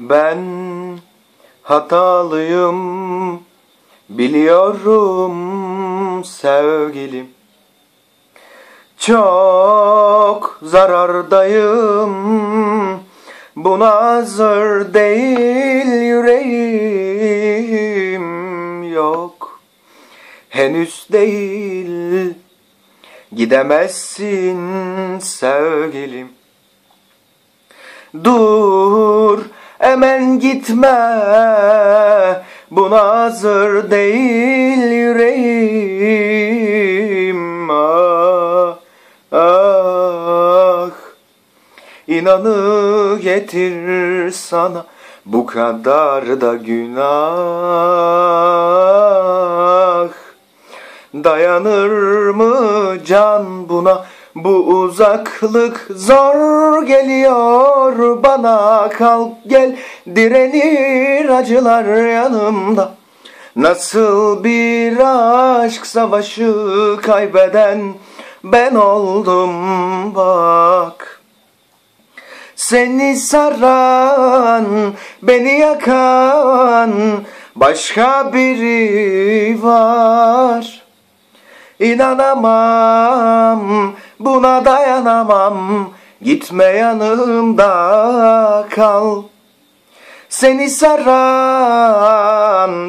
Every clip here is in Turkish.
Ben hatalıyım biliyorum sevgilim. Çok zarardayım buna hazır değil yüreğim yok. Henüz değil gidemezsin sevgilim. Dur hemen gitme Buna hazır değil yüreğim. Ah, ah. İnanı getir sana Bu kadar da günah. Dayanır mı can buna bu uzaklık zor geliyor bana. Kalk gel direnir acılar yanımda. Nasıl bir aşk savaşı kaybeden ben oldum bak. Seni saran, beni yakan başka biri var. İnanamam, buna dayanamam. Gitme yanımda kal. Seni saran,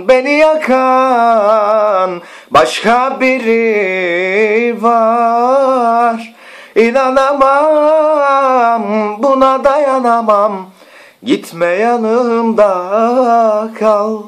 beni yakan başka biri var. İnanamam, buna dayanamam. Gitme yanımda kal.